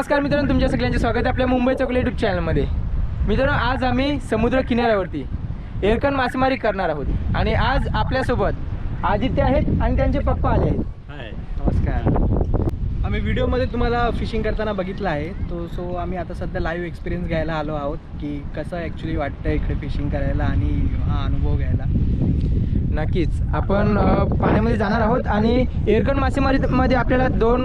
नमस्कार मित्रांनो तुमच्या सगळ्यांचे स्वागत आहे आपल्या मुंबई चौकले यूट्यूब चॅनलमध्ये मित्रांनो आज आम्ही समुद्र किनाऱ्यावरती एरकन मासेमारी करणार आहोत. आणि आज आपल्यासोबत आदित्य आहेत आणि त्यांचे पप्पा आले आहेत. हाय. नमस्कार. आम्ही व्हिडिओमध्ये तुम्हाला फिशिंग करताना बघितलं आहे. तो सो आम्ही आता सध्या लाईव्ह एक्सपिरियन्स घ्यायला आलो आहोत की कसं ॲक्च्युली वाटतं इकडे फिशिंग करायला आणि हा अनुभव घ्यायला. नक्कीच. आपण पाण्यामध्ये जाणार आहोत आणि एरकन मासेमारीमध्ये आपल्याला दोन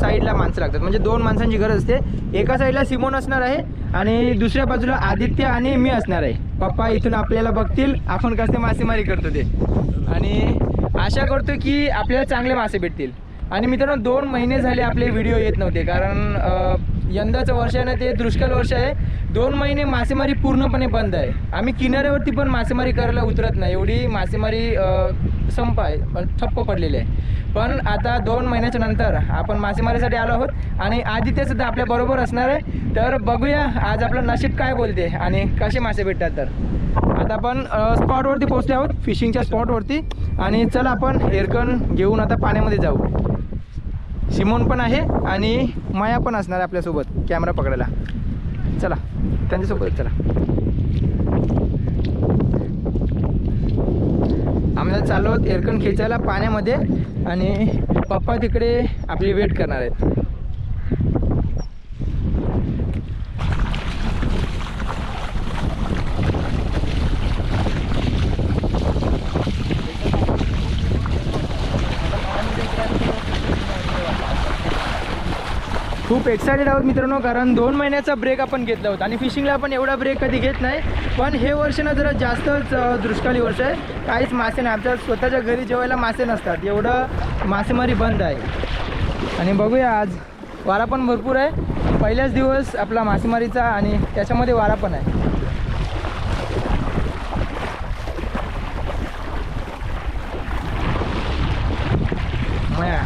साईडला माणसं लागतात. म्हणजे दोन माणसांची गरज असते. एका साईडला सिमोन असणार आहे आणि दुसऱ्या बाजूला आदित्य आणि मी असणार आहे. पप्पा इथून आपल्याला बघतील. आपण कसे मासेमारी करतो ते. आणि आशा करतो की आपल्याला चांगले मासे भेटतील. आणि मित्रांनो दोन महिने झाले आपले व्हिडिओ येत नव्हते. कारण यंदाचं वर्ष आहे ना ते दुष्काळ वर्ष आहे. दोन महिने मासेमारी पूर्णपणे बंद आहे. आम्ही किनाऱ्यावरती पण मासेमारी करायला उतरत नाही. एवढी मासेमारी संप आहे पण ठप्प पडलेली आहे. पण आता दोन महिन्याच्या नंतर आपण मासेमारीसाठी आलो आहोत आणि आदित्य सुद्धा आपल्या बरोबर असणार आहे. तर बघूया आज आपलं नशीब काय बोलते आणि कसे मासे भेटतात तर. आता आपण स्पॉटवरती पोहोचले आहोत फिशिंगच्या स्पॉटवरती आणि चला आपण हेरकन घेऊन आता पाण्यामध्ये जाऊ. सिमोन पण आहे आणि माया पण असणार आहे आपल्यासोबत कॅमेरा पकडायला. चला त्यांच्यासोबत चला. आम्हाला चाललो आहोत खेचायला पाण्यामध्ये आणि पप्पा तिकडे आपली वेट करणार आहेत. खूप एक्सायटेड आहोत मित्रांनो कारण दोन महिन्याचा ब्रेक आपण घेतला होता. आणि फिशिंगला आपण एवढा ब्रेक कधी घेत नाही पण हे वर्ष ना जरा जास्तच दृष्काळी दुष्काळी वर्ष आहे. काहीच मासे नाही. आमच्या स्वतःच्या घरी जेवायला मासे नसतात. एवढं मासेमारी बंद आहे. आणि बघूया आज वारा पण भरपूर आहे. पहिलाच दिवस आपला मासेमारीचा आणि त्याच्यामध्ये वारा पण आहे मया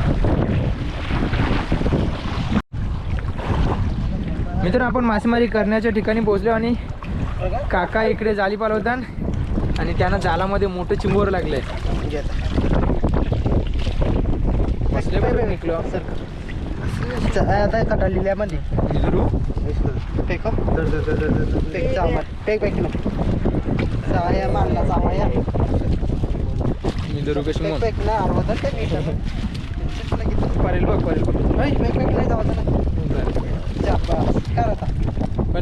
मित्रांनो आपण मासेमारी करण्याच्या ठिकाणी पोहोचलो आणि काका इकडे जाली पालवतात आणि त्यांना जालामध्ये मोठं चिंबोर लागले निघलो आता चावया मारला चावया कशी ना फेक परेल बघ परेल नाही जावं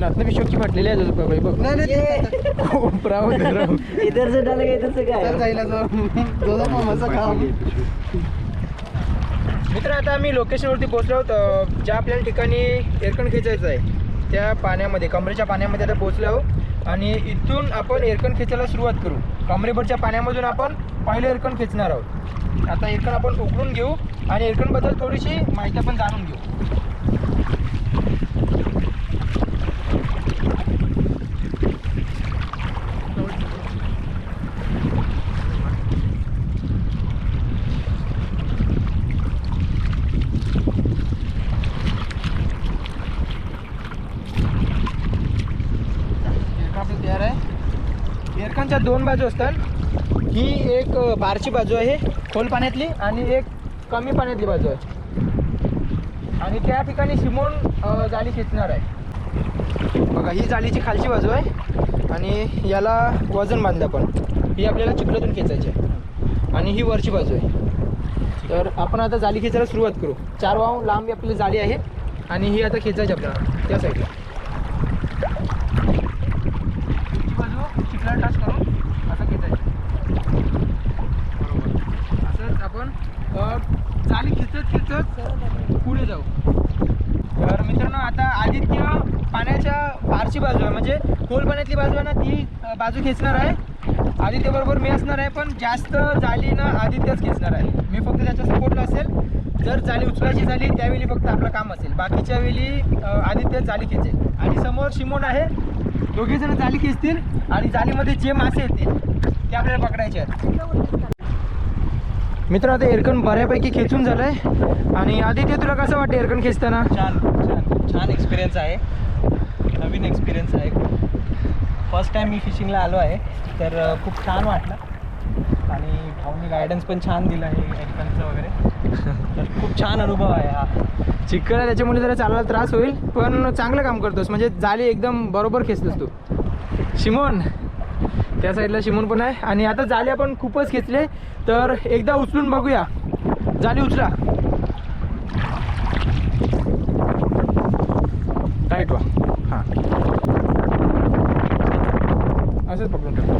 पण बी शोकची फाटलेली आहे तुझं बाई बघ. नाही नाही कोपराव धरव. इधर से डाल इधर से काय? जायला जो जो जो मामाचा काम. मित्र आता आम्ही लोकेशनवरती पोहोचलो आहोत. ज्या आपल्याला ठिकाणी एअरकन खेचायचं आहे त्या पाण्यामध्ये कमरेच्या पाण्यामध्ये आता पोहोचलो आहोत. आणि इथून आपण एअरकन खेचायला सुरुवात करू. कमरेभरच्या पाण्यामधून आपण पहिले एअरकन खेचणार आहोत. आता एअरकन आपण उकळून घेऊ आणि एअरकनबद्दल थोडीशी माहिती आपण जाणून घेऊ एअरकन आपलं तयार आहे दोन बाजू असतात. ही एक बारची बाजू आहे खोल पाण्यातली आणि एक कमी पाण्यातली बाजू आहे. आणि त्या ठिकाणी शिमोन जाळी खेचणार आहे. बघा ही जाळीची खालची बाजू आहे आणि याला वजन बांधलं आपण ही आपल्याला चिखलातून खेचायची आहे. आणि ही वरची बाजू आहे. तर आपण आता जाळी खेचायला सुरुवात करू. चार वाव लांब आपली जाळी आहे आणि ही आता खेचायची आपल्याला त्या साईडला ही बाजू टच करून असं खेचायचं असंच आपण चाली खिचत खिचत पुढे जाऊ. तर मित्रांनो आता आदित्य पाण्याच्या फारशी बाजू आहे म्हणजे खोल पाण्यातली बाजू आहे ना ती बाजू खेचणार आहे. आदित्य बरोबर मी असणार आहे पण जास्त जाली ना आदित्यच खेचणार आहे. मी फक्त त्याच्या सपोर्टला असेल. जर जाली उचलायची झाली त्यावेळी फक्त आपलं काम असेल. बाकीच्या वेळी आदित्य जाली खेचेल. आणि समोर शिमोन आहे. दोघे जण जाळी खेचतील आणि जालीमध्ये जे मासे येतील ते आपल्याला पकडायचे आहेत. मित्र आता एरकन बऱ्यापैकी खेचून झालंय. आणि आदित्य तुला कसं वाटतं एरकन खेचताना? छान छान छान एक्सपिरियन्स आहे. नवीन एक्सपिरियन्स आहे. फर्स्ट टाईम मी फिशिंगला आलो आहे तर खूप छान वाटलं. आणि भाऊनी गायडन्स पण छान दिलं आहे एडकनचं वगैरे. तर खूप छान अनुभव आहे हा. चिखल त्याच्यामुळे जरा चालायला त्रास होईल पण चांगलं काम करतोस. म्हणजे जाली एकदम बरोबर खेचतोस तू. शिमोन त्या साईडला शिमोन पण आहे. आणि आता जाली आपण खूपच खेचले तर एकदा उचलून बघूया. जाली उचला. टाईट वा. हां. असंच पकडून ठेव.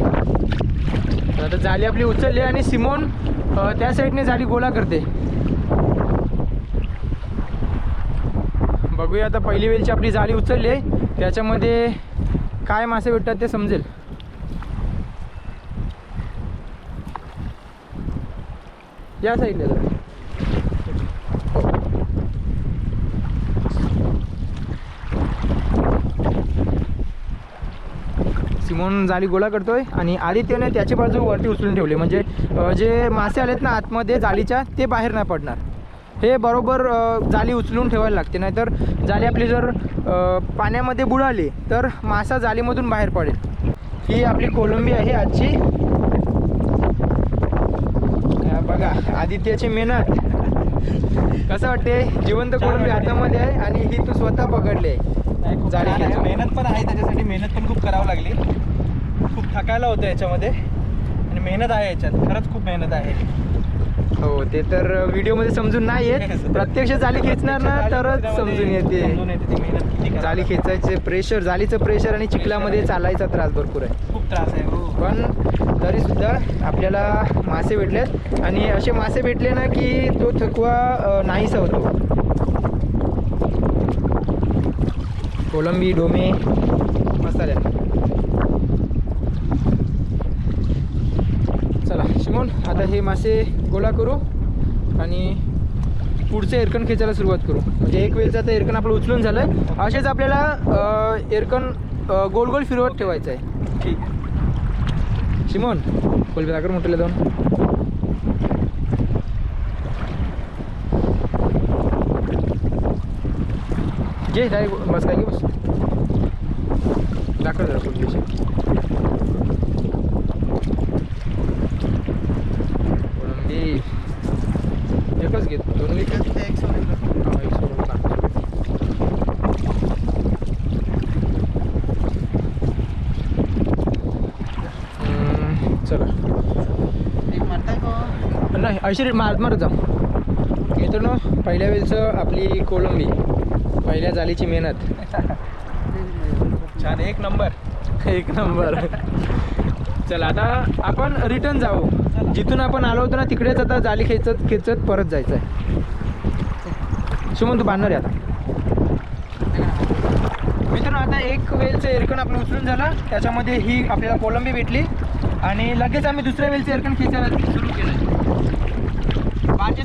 तर आता जाली आपली उचलली आणि सिमोन त्या साईडने जाली गोळा करते. बघूया आता पहिली वेळची आपली जाळी उचलली आहे. त्याच्यामध्ये काय मासे भेटतात ते समजेल. या साईडला जरा. सिमोन जाळी गोळा करतोय आणि आदित्यने त्याची बाजू वरती उचलून ठेवली. म्हणजे जे मासे आलेत ना आतमध्ये जाळीच्या ते बाहेर नाही पडणार. हे बरोबर जाळी उचलून ठेवायला लागते. नाहीतर जाळी आपली जर पाण्यामध्ये बुडाली तर मासा जाळीमधून बाहेर पडेल. ही आपली कोलंबी आहे आजची. बघा आदित्याची मेहनत. कसं वाटते? जिवंत कोलंबी हातामध्ये आहे आणि ही तू स्वतः पकडली. आहे. जाळी. मेहनत पण आहे त्याच्यासाठी मेहनत पण खूप करावं लागली. खूप थकायला होतं याच्यामध्ये. आणि मेहनत आहे याच्यात. खरंच खूप मेहनत आहे. हो ते तर व्हिडिओमध्ये समजून नाही येत. प्रत्यक्ष जाळी खेचणार ना तरच समजून येते. लागते. खेचायचे प्रेशर जाळीचं प्रेशर आणि चिखलामध्ये चालायचा त्रास भरपूर आहे. खूप त्रास आहे हो. पण तरी सुद्धा आपल्याला मासे भेटलेत. आणि असे मासे भेटले ना की तो थकवा अ, नाहीसा होतो. कोलंबी डोमे मसाले. चला शिमोन आता हे मासे गोळा करू आणि पुढचं एरकण खेचायला सुरुवात करू. म्हणजे एक वेळचं आता एरकण आपलं उचलून झालं आहे असेच आपल्याला एरकण अ, गोल गोल फिरवत ठेवायचं आहे ठीक. शिमोन कोलबी दाखर मोठले दोन घे डायरेक्ट बस काय घे बस. दाखल जरा कोलबीची कोलंबी एकच घेत दोन घेत हा, एक सोडून टाक. हम्म, चला ऐंशी मारत मारत जा. मित्रांनो पहिल्या वेळेचं आपली कोलंबी पहिल्या जालीची मेहनत. छान एक नंबर. एक नंबर. चला आता आपण रिटर्न जाऊ. जिथून आपण आलो होतो ना तिकडेच आता जाली खेचत खेचत परत जायचं आहे सुमन तू बांधणार आहे आता. मित्रांनो आता एक वेलचं एरकण आपलं उचलून झालं. त्याच्यामध्ये ही आपल्याला कोलंबी भेटली. आणि लगेच आम्ही दुसऱ्या वेलचं एरकण खेचायला सुरू केलं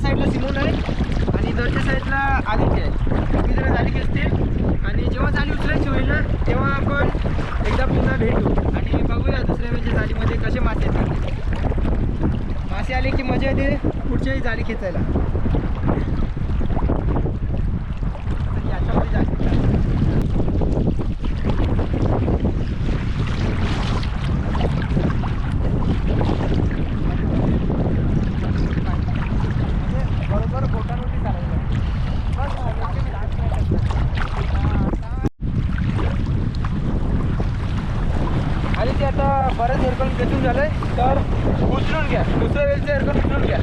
साईडला सिमोन आहे. आणि दरच्या साईडला आदित्य आहे. तुम्ही जरा की खेचतील आणि जेव्हा जाली उचलायची होईल ना तेव्हा आपण एकदा पुन्हा भेटू आणि बघूया दुसऱ्या वेळेच्या जालीमध्ये कसे मासे येतात. मासे आले की मजा येते पुढच्याही जाली खेचायला तर याच्यामध्ये जास्त म्हणजे बरोबर बोटांवरती चालायचं बस ना, याचे मी डान्स नाही करत. आणि ते आता बरंच हेअरकन खेचून झालंय तर उचलून घ्या दुसऱ्या वेळेचं हेअरकन उचलून घ्या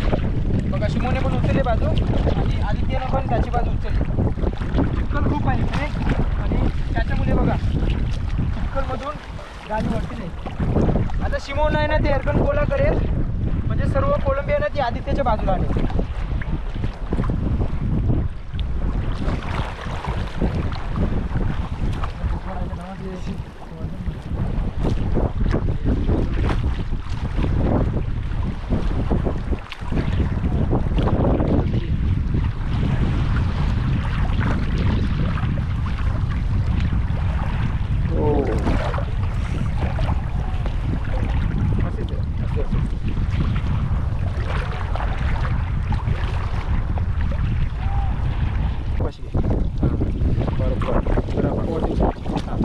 बघा शिमोने पण उचलले बाजू आणि आदित्यने पण त्याची बाजू उचलली चिखल खूप आहे इथे. आणि त्याच्यामुळे बघा चिखलमधून गाडी वाटते नाही. आता शिमोन आहे ना ते हेअरकन कोला करेल. म्हणजे सर्व कोलंबी ना ती आदित्यच्या बाजूला आणेल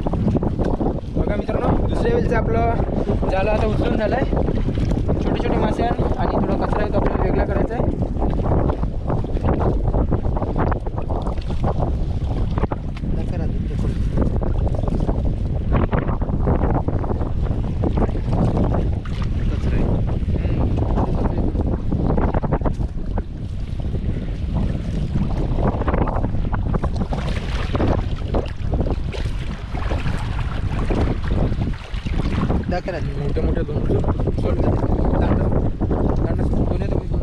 बघा मित्रांनो दुसऱ्या वेळेचं आपलं झालं आता उचलून झालं आहे छोटं छोटे छोटे मासे आहे आणि थोडा कचरा आहे तो आपल्याला वेगळा करायचा आहे मोठे मोठे दोन सोड दांड दांड दोन आहे तुम्ही दोन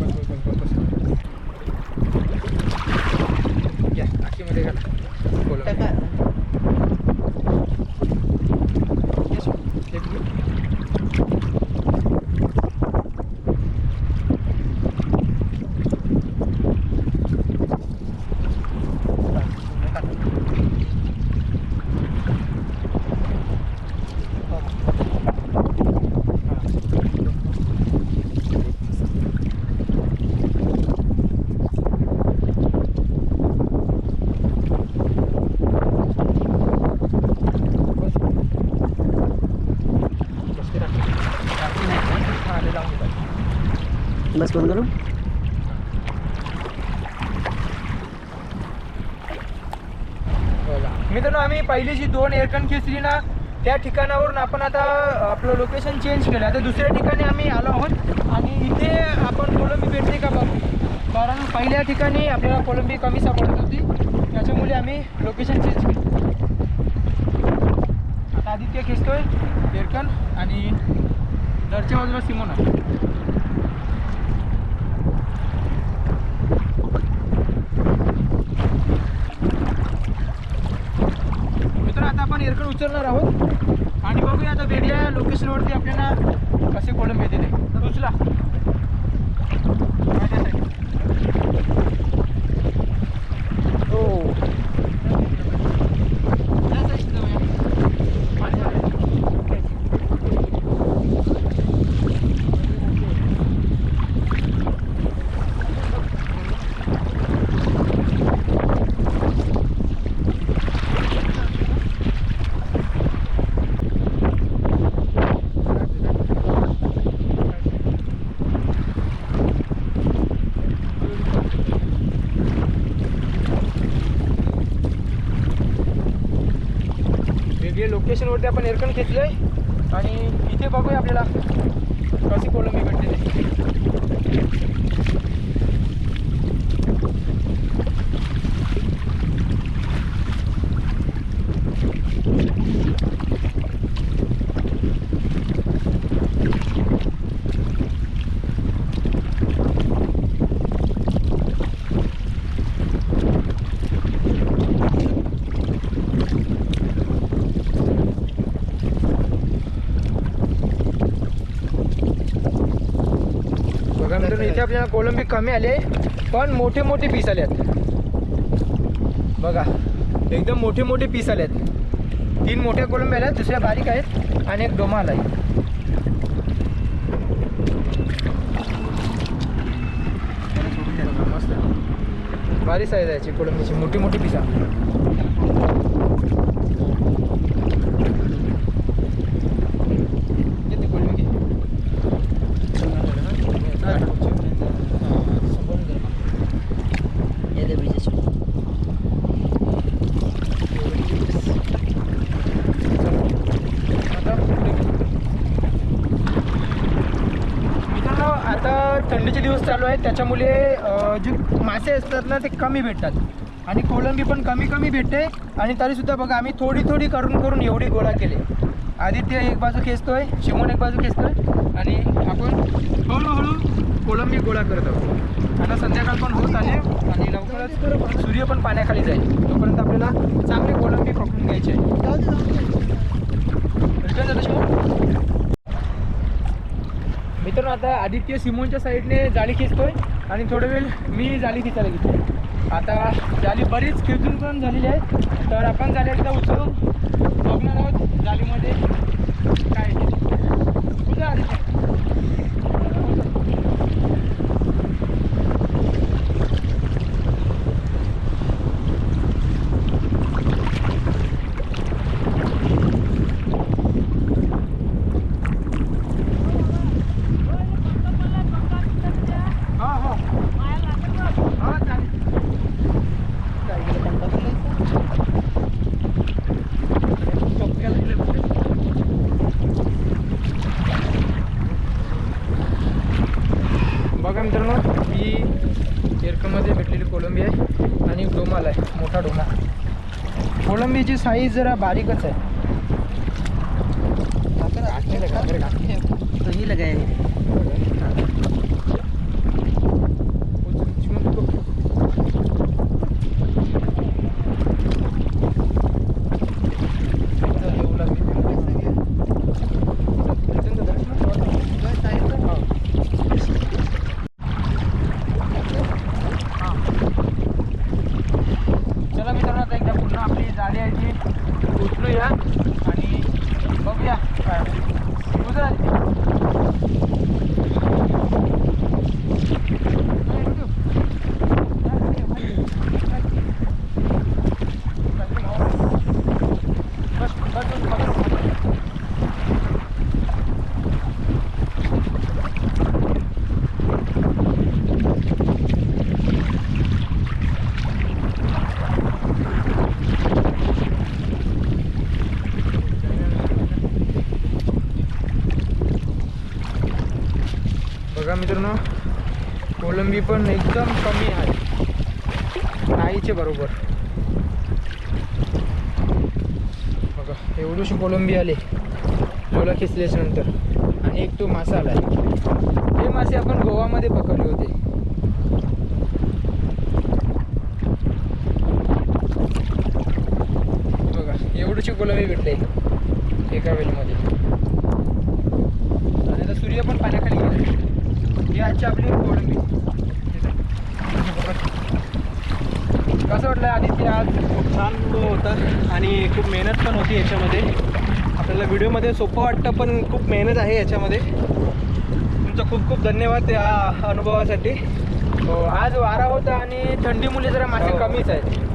बस, बस, बस, बस, बस. घ्या, आखीमध्ये घाला. बोला. Yes, एक मिनिट. बस ते टाक. हा, ते लावून देतात. बस बंद मित्रांनो आम्ही पहिली जी दोन एअरकन खेचली ना त्या ठिकाणावरून आपण आता आपलं लोकेशन चेंज केलं. आता दुसऱ्या ठिकाणी आम्ही आलो आहोत आणि इथे आपण कोलंबी भेटते का बघू? कारण पहिल्या ठिकाणी आपल्याला कोलंबी कमी सापडत होती. त्याच्यामुळे आम्ही लोकेशन चेंज केलं. आता आदित्य खेचतोय एअरकन आणि दरच्या बाजूला सिमोना मित्र आता आपण उचलणार आहोत. आणि बघूया आता वेगळ्या लोकेशनवरती आपल्याला कसे कोलंबी येते ते उचला हो वेगळे लोकेशनवरती आपण एअरकन आहे आणि इथे बघूया आपल्याला कशी कोलंबी भेटते ते बघा मित्रांनो इथे आपल्याला कोलंबी कमी आले पण मोठे मोठे पीस आले आहेत. बघा एकदम मोठे मोठे पीस आले आहेत. तीन मोठ्या कोलंबी आल्या आहेत दुसऱ्या बारीक आहेत आणि एक डोमा आला आहे मस्त. भारी साईज आहे कोलंबीची मोठी मोठी पिसा किती कोलंबी घे. येते ब्रिजेश आता पुढे घेऊ. मित्रांनो आता थंडीचे चालू आहे त्याच्यामुळे जे मासे असतात ना ते कमी भेटतात. आणि कोलंबी पण कमी कमी भेटते. आणि तरीसुद्धा बघा आम्ही थोडी थोडी करून करून एवढी गोळा केली. आदित्य एक बाजू खेचतोय शिमून एक बाजू खेचतोय. आणि आपण हळूहळू कोलंबी गोळा करत आहोत. आता संध्याकाळ पण होत आले आणि लवकरच सूर्य पण पाण्याखाली जाईल. तोपर्यंत आपल्याला चांगली कोलंबी पकडून घ्यायची. आहे रिटर्न झालं शिमोन मित्रांनो आता आदित्य सिमोनच्या साईडने जाळी खेचतोय आणि थोडा वेळ मी जाळी खिचायला घेतो आता जाली बरीच खेचून पण झालेली आहे. तर आपण जाळी एकदा उचलून बघणार आहोत जाळीमध्ये काय उद्या आदित्य कोलंबी आहे आणि डोमाल आहे मोठा डोमा कोलंबीची साईज जरा बारीकच आहे. ही लगाए चला मित्रांनो आता एकदा पुन्हा आपली जाळी आहे ती उचलूया आणि बघूया काय उचल. बस, बस, बस, बस. बघा मित्रांनो कोलंबी पण एकदम कमी आहे. नाहीचे बरोबर. बघा एवढीशी कोलंबी आली. जोला खेचल्याच्या नंतर आणि एक तो मासा आला हे मासे आपण गोवामध्ये पकडले होते. बघा एवढीशी कोलंबी भेटले एका वेळेमध्ये आणि आता सूर्य पण पाण्याखाली गेला ही आजची आपली कोळंबी कसं वाटलं आदित्य आज खूप छान अनुभव होता आणि खूप मेहनत पण होती याच्यामध्ये. आपल्याला व्हिडिओमध्ये सोपं वाटतं पण खूप मेहनत आहे याच्यामध्ये. तुमचा खूप खूप धन्यवाद या अनुभवासाठी. हो, आज वारा होता आणि थंडीमुळे जरा मासे कमीच आहेत.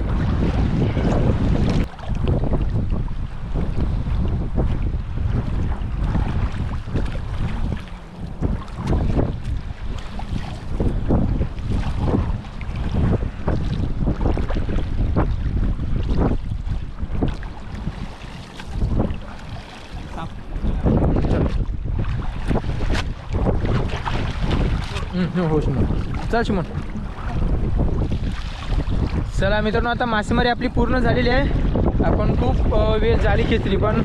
हो शिमन चल शिमन. चला मित्रांनो आता मासेमारी आपली पूर्ण झालेली आहे. आपण खूप वेळ जाळी खेचली पण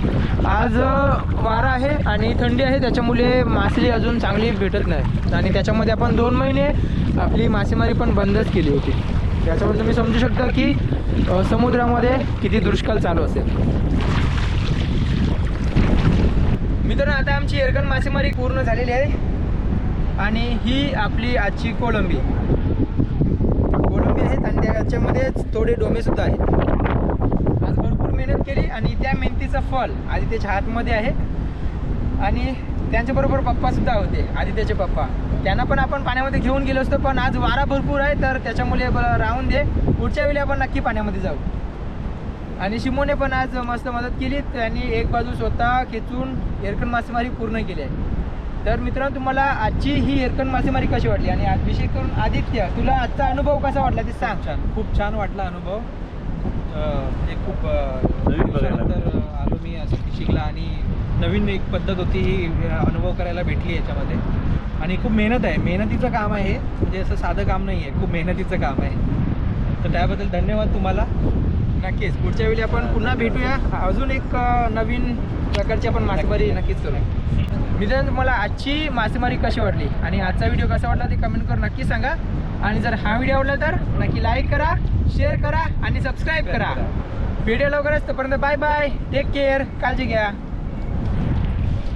आज वारा आहे आणि थंडी आहे त्याच्यामुळे मासळी अजून चांगली भेटत नाही. आणि त्याच्यामध्ये आपण दोन महिने आपली मासेमारी पण बंदच केली होती. त्याच्यामुळे तुम्ही समजू शकता की समुद्रामध्ये किती दुष्काळ चालू असेल. मित्रांनो आता आमची एरगन मासेमारी पूर्ण झालेली आहे. आणि ही आपली आजची कोळंबी. कोळंबी आहेत आणि त्याच्यामध्येच थोडे डोमेसुद्धा आहेत. आज भरपूर मेहनत केली आणि त्या मेहनतीचं फल आदित्यच्या हातमध्ये आहे. आणि त्यांच्याबरोबर पप्पासुद्धा होते आदित्यचे पप्पा. त्यांना पण आपण पाण्यामध्ये घेऊन गेलो असतो पण आज वारा भरपूर आहे तर त्याच्यामुळे ब- राहून दे. पुढच्या वेळी आपण नक्की पाण्यामध्ये जाऊ. आणि शिमोने पण आज मस्त मदत केली. त्यांनी एक बाजू स्वतः खेचून एरकन मासेमारी पूर्ण केली आहे. तर मित्रांनो तुम्हाला आजची ही एरकन मासेमारी कशी वाटली? आणि आज विशेष करून आदित्य तुला आजचा अनुभव कसा वाटला ते सांग. छान खूप छान वाटला अनुभव. म्हणजे खूप दिवसानंतर आलो मी असं फिशिंगला आणि नवीन एक पद्धत होती ही अनुभव करायला भेटली याच्यामध्ये. आणि खूप मेहनत आहे. मेहनतीचं काम आहे. हे. म्हणजे असं साधं काम नाही आहे खूप मेहनतीचं काम आहे. तर त्याबद्दल धन्यवाद तुम्हाला. नक्कीच पुढच्या वेळी आपण पुन्हा भेटूया. अजून एक नवीन प्रकारची आपण मासेमारी नक्कीच करू मित्रांनो तुम्हाला आजची मासेमारी कशी वाटली? आणि आजचा व्हिडिओ कसा वाटला ते कमेंट करून नक्की सांगा. आणि जर हा व्हिडिओ आवडला तर नक्की लाईक करा शेअर करा आणि सबस्क्राईब करा. व्हिडिओ लवकरच तोपर्यंत बाय बाय टेक केअर काळजी घ्या.